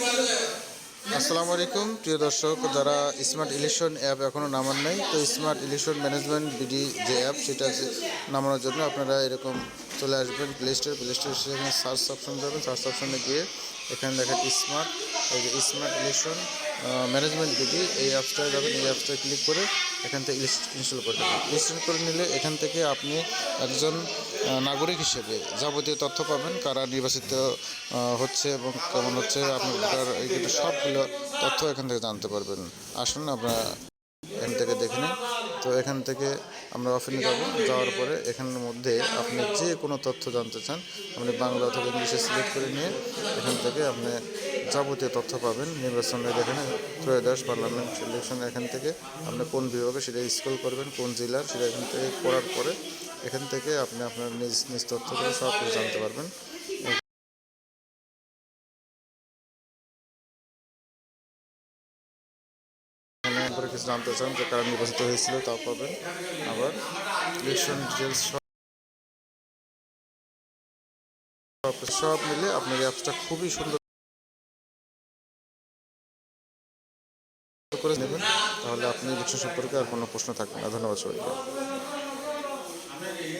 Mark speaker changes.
Speaker 1: আসসালামু আলাইকুম। প্রিয় দর্শক, যারা স্মার্ট ইলেকশন অ্যাপ এখনও নামান নাই, তো স্মার্ট ইলেকশন ম্যানেজমেন্ট বিডি যে অ্যাপ সেটা নামানোর জন্য আপনারা এরকম চলে আসবেন প্লে স্টোর প্লে স্টোর সেখানে সার্চ অপশন যাবেন সার্চ অপশনে গিয়ে এখানে দেখেন স্মার্ট এই যে স্মার্ট ইলেকশন ম্যানেজমেন্ট বিডি এই অ্যাপসটায় যাবেন। এই অ্যাপসটায় ক্লিক করে এখান থেকে ইনস্টল করে দেবেন। ইনস্টল করে নিলে এখান থেকে আপনি একজন নাগরিক হিসেবে যাবতীয় তথ্য পাবেন, কারা নির্বাচিত হচ্ছে এবং কেমন হচ্ছে আপনার সবগুলো তথ্য এখান থেকে জানতে পারবেন। আসুন, আমরা এখান থেকে দেখে নিই। তো এখান থেকে আমরা অফিনে যাব। যাওয়ার পরে এখানের মধ্যে আপনি যে কোনো তথ্য জানতে চান, আপনি বাংলা অথবা ইংলিশে সিলেক্ট করে নিয়ে এখান থেকে আপনি যাবতীয় তথ্য পাবেন। নির্বাচনে দেখেন ত্রয়োদশ পার্লামেন্ট ইলেকশন এখান থেকে আপনি কোন বিভাগে সেটা স্কুল করবেন, কোন জেলার সেটা এখান থেকে করার পরে এখান থেকে আপনি আপনার নিজ নিজ তথ্যগুলো সব কিছু জানতে পারবেন। এখানে কিছু জানতে চান যে কারা নির্বাচিত হয়েছিল তাও পাবেন। আবার ইলেকশন ডিটেলস সব- সব মিলে আপনার অ্যাপসটা খুবই সুন্দর করে নেবেন তাহলে আপনি ইলেকশন সম্পর্কে আর কোনো প্রশ্ন থাকবে না। ধন্যবাদ সবাইকে।